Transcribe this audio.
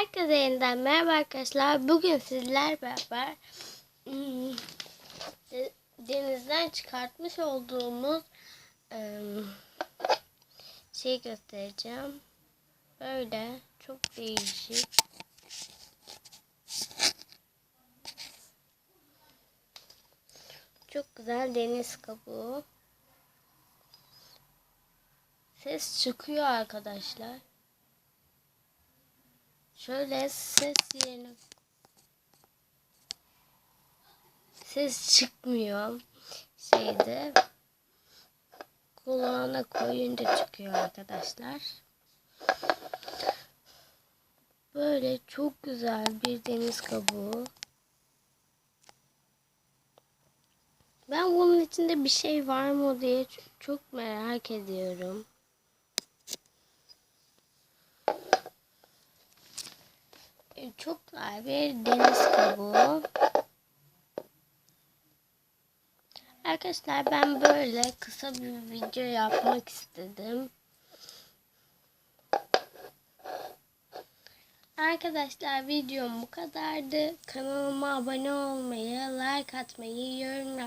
Herkese yeniden merhaba arkadaşlar. Bugün sizler beraber hmm, de- denizden çıkartmış olduğumuz şey göstereceğim. Böyle çok değişik. Çok güzel deniz kabuğu. Ses çıkıyor arkadaşlar. Şöyle ses yerine ses çıkmıyor şeyde kulağına koyunca çıkıyor arkadaşlar. Böyle çok güzel bir deniz kabuğu. Ben bunun içinde bir şey var mı diye çok merak ediyorum. Çok güzel bir deniz kabuğu. Arkadaşlar ben böyle kısa bir video yapmak istedim. Arkadaşlar videom bu kadardı. Kanalıma abone olmayı, like atmayı, yorum